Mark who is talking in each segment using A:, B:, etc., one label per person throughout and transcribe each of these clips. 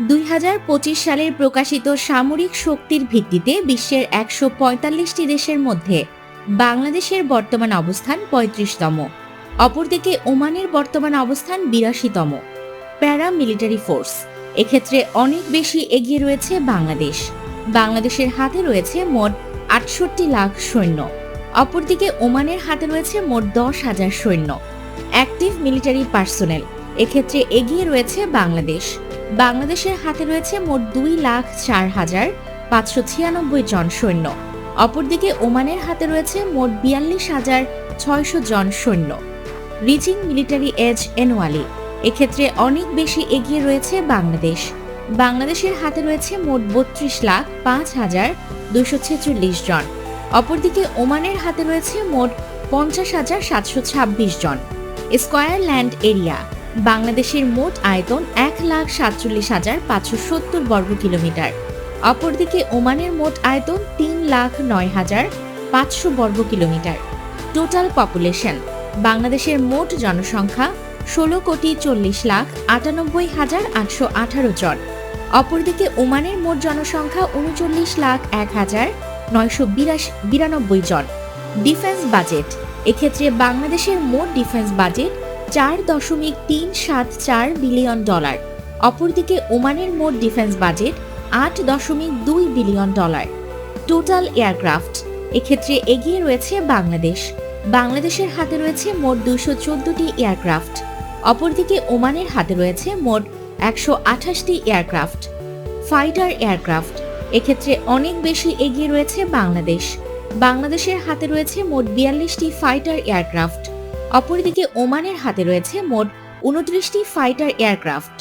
A: দুই হাজার পঁচিশ সালের প্রকাশিত সামরিক শক্তির ভিত্তিতে বিশ্বের একশো পঁয়তাল্লিশটি দেশের মধ্যে বাংলাদেশের বর্তমান অবস্থান পঁয়ত্রিশতম। অপরদিকে ওমানের বর্তমান অবস্থান বিরাশিতম। প্যারা মিলিটারি ফোর্স। এক্ষেত্রে অনেক বেশি এগিয়ে রয়েছে বাংলাদেশ। বাংলাদেশের হাতে রয়েছে মোট আটষট্টি লাখ সৈন্য। অপরদিকে ওমানের হাতে রয়েছে মোট দশ হাজার সৈন্য। Active military personnel. এক্ষেত্রে এগিয়ে রয়েছে বাংলাদেশ। বাংলাদেশের হাতে রয়েছে মোট দুই লাখ চার হাজার পাঁচশো ছিয়ানব্বই জন সৈন্য। অপরদিকে ওমানের হাতে রয়েছে মোট বিয়াল্লিশ হাজার ছয়শো জন সৈন্য। রিচিং মিলিটারি এজ এনুয়ালি এক্ষেত্রে অনেক বেশি এগিয়ে রয়েছে বাংলাদেশ। বাংলাদেশের হাতে রয়েছে মোট বত্রিশ লাখ পাঁচ হাজার দুশো ছেচল্লিশ জন। অপরদিকে ওমানের হাতে রয়েছে মোট পঞ্চাশ হাজার সাতশো ছাব্বিশ জন। Square land area. বাংলাদেশের মোট আয়তন এক লাখ সাতচল্লিশ হাজার পাঁচশো সত্তর বর্গ কিলোমিটার। অপরদিকে ওমানের মোট আয়তন তিন লাখ নয় হাজার পাঁচশো বর্গ কিলোমিটার। টোটাল পপুলেশন বাংলাদেশের মোট জনসংখ্যা ষোলো কোটি চল্লিশ লাখ আটানব্বই হাজার আটশো আঠারো জন। অপরদিকে ওমানের মোট জনসংখ্যা উনচল্লিশ লাখ এক হাজার নয়শো বিরাশি বিরানব্বই জন। ডিফেন্স বাজেট এক্ষেত্রে বাংলাদেশের মোট ডিফেন্স বাজেট চার দশমিক তিন সাত চার বিলিয়ন ডলার। অপরদিকে ওমানের মোট ডিফেন্স বাজেট আট দশমিক দুই বিলিয়ন ডলার। টোটাল এয়ারক্রাফট, এক্ষেত্রে এগিয়ে রয়েছে বাংলাদেশ। বাংলাদেশের হাতে রয়েছে মোট দুশো চোদ্দটি এয়ারক্রাফট। অপরদিকে ওমানের হাতে রয়েছে মোট একশো আঠাশটি এয়ারক্রাফট। ফাইটার এয়ারক্রাফট, এক্ষেত্রে অনেক বেশি এগিয়ে রয়েছে বাংলাদেশ। বাংলাদেশের হাতে রয়েছে মোট বিয়াল্লিশটি ফাইটার এয়ারক্রাফট। অপরদিকে ওমানের হাতে রয়েছে মোট উনত্রিশটি ফাইটার এয়ারক্রাফট,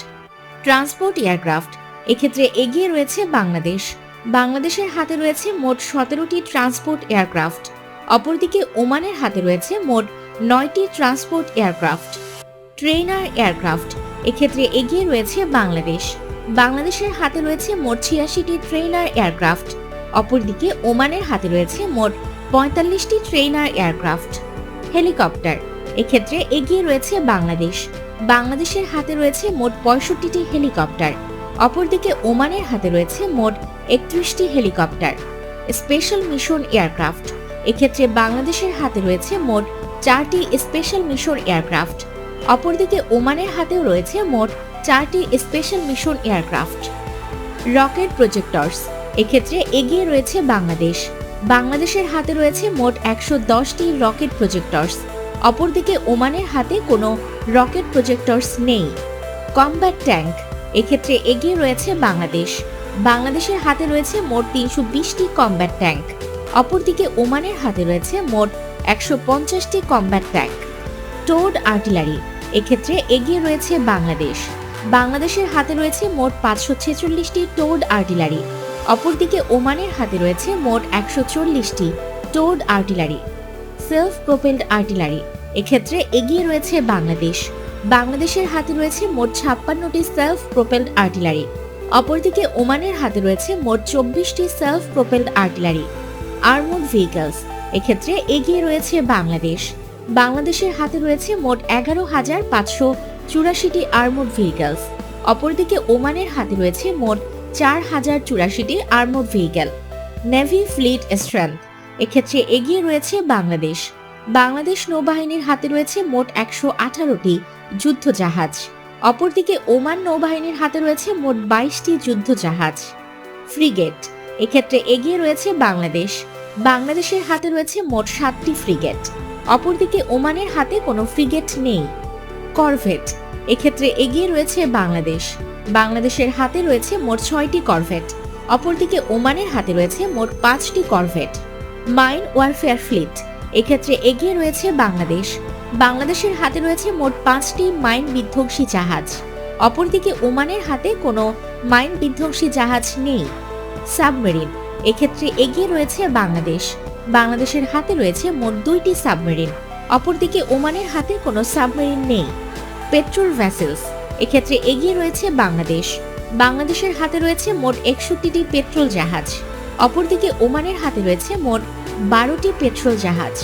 A: ট্রান্সপোর্ট এয়ারক্রাফট। এক্ষেত্রে এগিয়ে রয়েছে বাংলাদেশ। বাংলাদেশের হাতে রয়েছে মোট সতেরোটি ট্রান্সপোর্ট এয়ারক্রাফট। অপরদিকে ওমানের হাতে রয়েছে মোট নয়টি ট্রান্সপোর্ট এয়ারক্রাফট ট্রেনার এয়ারক্রাফট। এক্ষেত্রে এগিয়ে রয়েছে বাংলাদেশ। বাংলাদেশের হাতে রয়েছে মোট ছিয়াশিটি ট্রেনার এয়ারক্রাফট। অপরদিকে ওমানের হাতে রয়েছে মোট পঁয়তাল্লিশটি ট্রেনার এয়ারক্রাফট। হেলিকপ্টার। এক্ষেত্রে এগিয়ে রয়েছে বাংলাদেশ। বাংলাদেশের হাতে রয়েছে মোট পঁয়ষট্টিটি হেলিকপ্টার। অপরদিকে ওমানের হাতে রয়েছে মোট একত্রিশটি হেলিকপ্টার। Special mission aircraft. এক্ষেত্রে বাংলাদেশের হাতে রয়েছে মোট চারটি স্পেশাল মিশন এয়ারক্রাফট। অপরদিকে ওমানের হাতেও রয়েছে মোট চারটি special mission aircraft. Rocket projectors. এক্ষেত্রে এগিয়ে রয়েছে বাংলাদেশ। বাংলাদেশের হাতে রয়েছে মোট একশো দশটি রকেট প্রজেক্টরস। অপরদিকে ওমানের হাতে কোনো রকেট প্রজেক্টরস নেই। Combat tank. এক্ষেত্রে এগিয়ে রয়েছে বাংলাদেশ। বাংলাদেশের হাতে রয়েছে মোট তিনশো বিশটি কমব্যাট ট্যাঙ্ক। অপরদিকে ওমানের হাতে রয়েছে মোট একশো পঞ্চাশটি কমব্যাট ট্যাঙ্ক। Towed artillery. এক্ষেত্রে এগিয়ে রয়েছে বাংলাদেশ। বাংলাদেশের হাতে রয়েছে মোট পাঁচশো ছেচল্লিশটি টোড আর্টিলারি। অপরদিকে ওমানের হাতে রয়েছে মোট একশো চল্লিশটি towed artillery. Self propelled artillery এক্ষেত্রে এগিয়ে রয়েছে বাংলাদেশ। বাংলাদেশের হাতে রয়েছে মোট ছাপ্পান্নটি সেলফ প্রোপেলড আর্টিলারি অপরদিকে ওমানের হাতে রয়েছে মোট চব্বিশটি self propelled artillery armed vehicles এক্ষেত্রে এগিয়ে রয়েছে বাংলাদেশ। বাংলাদেশের হাতে রয়েছে মোট এগারো হাজার পাঁচশো চুরাশিটি আর্মড ভেহিকলস অপরদিকে ওমানের হাতে রয়েছে মোট চার হাজার চুরাশিটি armed vehicle navy fleet strength এক্ষেত্রে এগিয়ে রয়েছে বাংলাদেশ। বাংলাদেশ নৌবাহিনীর হাতে রয়েছে মোট একশো আঠারোটি যুদ্ধ জাহাজ অপরদিকে ওমান নৌবাহিনীর হাতে রয়েছে মোট বাইশটি যুদ্ধ জাহাজ ফ্রিগেট, এক্ষেত্রে এগিয়ে রয়েছে বাংলাদেশ। বাংলাদেশের হাতে রয়েছে মোট সাতটি ফ্রিগেট। অপরদিকে ওমানের হাতে কোনো ফ্রিগেট নেই। করভেট, এক্ষেত্রে এগিয়ে রয়েছে বাংলাদেশ। বাংলাদেশের হাতে রয়েছে মোট ছয়টি করভেট। অপরদিকে ওমানের হাতে রয়েছে মোট পাঁচটি করভেট। Mine warfare fleet. এক্ষেত্রে এগিয়ে রয়েছে বাংলাদেশ। বাংলাদেশের হাতে রয়েছে মোট পাঁচটি মাইন বিধ্বংসী জাহাজ। অপরদিকে ওমানের হাতে কোনো মাইন বিধ্বংসী জাহাজ নেই। সাবমেরিন। এক্ষেত্রে এগিয়ে রয়েছে বাংলাদেশ। বাংলাদেশের হাতে রয়েছে মোট দুইটি সাবমেরিন। অপরদিকে ওমানের হাতে কোনো সাবমেরিন নেই। Petrol vessels. এক্ষেত্রে এগিয়ে রয়েছে বাংলাদেশ। বাংলাদেশের হাতে রয়েছে মোট একষট্টিটি পেট্রোল জাহাজ। অপরদিকে ওমানের হাতে রয়েছে মোট বারোটি পেট্রোল জাহাজ।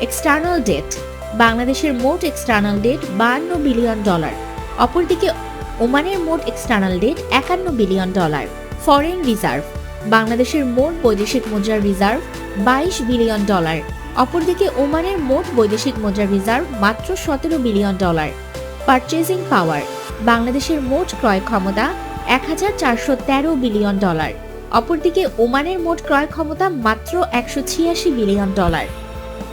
A: এক্সটার্নাল ডেট, বাংলাদেশের মোট এক্সটার্নাল ডেট বান্ন বিলিয়ন ডলার। অপরদিকে ওমানের মোট এক্সটার্নাল ডেট একান্ন বিলিয়ন ডলার। ফরেন রিজার্ভ, বাংলাদেশের মোট বৈদেশিক মুদ্রার রিজার্ভ বাইশ বিলিয়ন ডলার। অপরদিকে ওমানের মোট বৈদেশিক মুদ্রার রিজার্ভ মাত্র সতেরো বিলিয়ন ডলার। পারচেজিং পাওয়ার, বাংলাদেশের মোট ক্রয় ক্ষমতা এক হাজার চারশো তেরো বিলিয়ন ডলার। অপরদিকে ওমানের মোট ক্রয় ক্ষমতা মাত্র একশো ছিয়াশি বিলিয়ন ডলার।